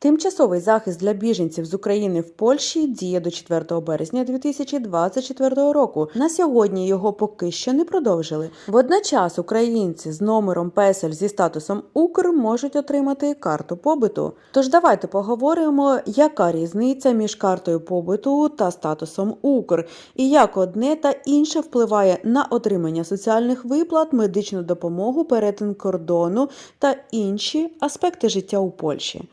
Тимчасовий захист для біженців з України в Польщі діє до 4 березня 2024 року. На сьогодні його поки що не продовжили. Водночас українці з номером песель зі статусом Укр можуть отримати карту побиту. Тож давайте поговоримо, яка різниця між картою побиту та статусом Укр, і як одне та інше впливає на отримання соціальних виплат, медичну допомогу, перетин кордону та інші аспекти життя у Польщі.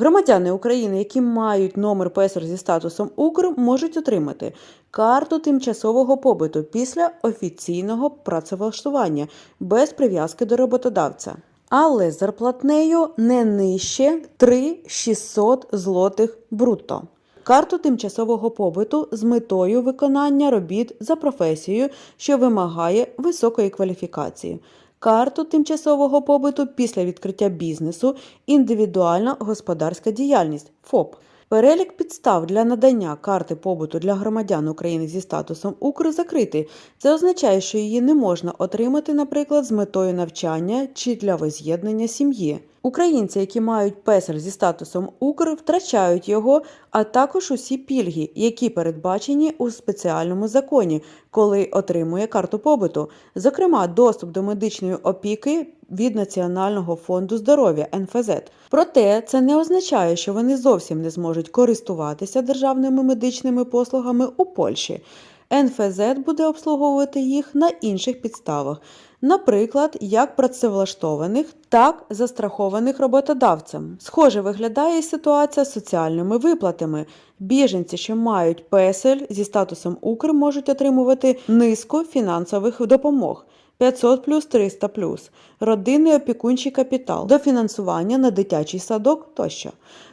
Громадяни України, які мають номер ПЕСР зі статусом Укр, можуть отримати карту тимчасового побиту після офіційного працевлаштування без прив'язки до роботодавця. Але зарплатнею не нижче 3-600 злотих брутто. Карту тимчасового побиту з метою виконання робіт за професією, що вимагає високої кваліфікації карту тимчасового побиту після відкриття бізнесу, індивідуальна господарська діяльність ФОП. Перелік підстав для надання карти побуту для громадян України зі статусом Укр закритий. Це означає, що її не можна отримати, наприклад, з метою навчання чи для воз'єднання сім'ї. Українці, які мають песель зі статусом Укр, втрачають його, а також усі пільги, які передбачені у спеціальному законі, коли отримує карту побуту, зокрема, доступ до медичної опіки від Національного фонду здоров'я НФЗ. Проте це не означає, що вони зовсім не зможуть користуватися державними медичними послугами у Польщі. НФЗ буде обслуговувати їх на інших підставах, наприклад, як працевлаштованих, так застрахованих роботодавцем. Схоже виглядає ситуація з соціальними виплатами. Біженці, що мають песель зі статусом Укр, можуть отримувати низку фінансових допомог. 500 плюс 300 плюс, родинний опікунчий капітал, дофінансування на дитячий садок тощо.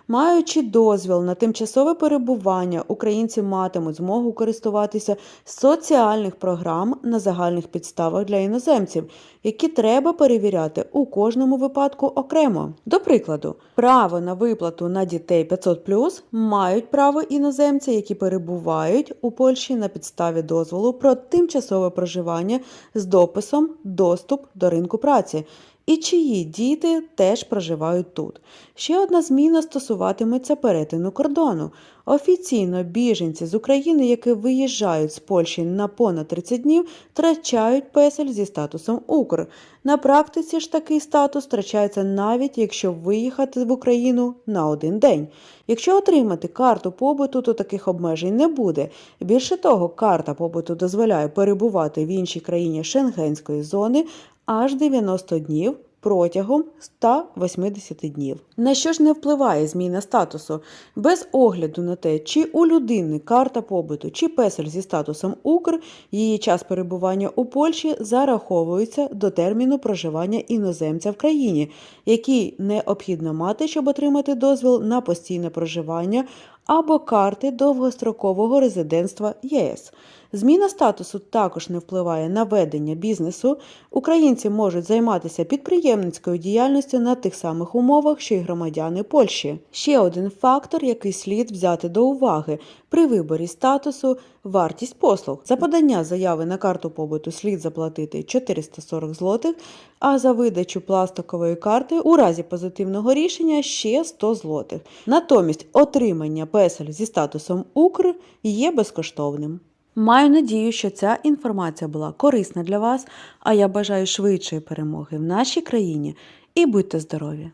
Маючи дозвіл на тимчасове перебування, українці матимуть змогу користуватися соціальних програм на загальних підставах для іноземців, які треба перевіряти у кожному випадку окремо. До прикладу, право на виплату на дітей 500 мають право іноземці, які перебувають у Польщі на підставі дозволу про тимчасове проживання з дописом доступ до ринку праці і чиї діти теж проживають тут. Ще одна зміна стосуватиметься перетину кордону. Офіційно біженці з України, які виїжджають з Польщі на понад 30 днів, втрачають песель зі статусом Укр. На практиці ж такий статус втрачається навіть якщо виїхати в Україну на один день. Якщо отримати карту побуту, то таких обмежень не буде. Більше того, карта побуту дозволяє перебувати в іншій країні Шенгенської зони аж 90 днів протягом 180 днів. На що ж не впливає зміна статусу? Без огляду на те, чи у людини карта побуту, чи песель зі статусом Укр, її час перебування у Польщі зараховується до терміну проживання іноземця в країні, який необхідно мати, щоб отримати дозвіл на постійне проживання або карти довгострокового резидентства ЄС. Зміна статусу також не впливає на ведення бізнесу. Українці можуть займатися підприємницькою діяльністю на тих самих умовах, що й громадяни Польщі. Ще один фактор, який слід взяти до уваги при виборі статусу вартість послуг. За подання заяви на карту побуту слід заплатити 440 злотих, а за видачу пластикової карти у разі позитивного рішення ще 100 злотих. Натомість отримання песель зі статусом Укр є безкоштовним. Маю надію, що ця інформація була корисна для вас, а я бажаю швидшої перемоги в нашій країні і будьте здорові!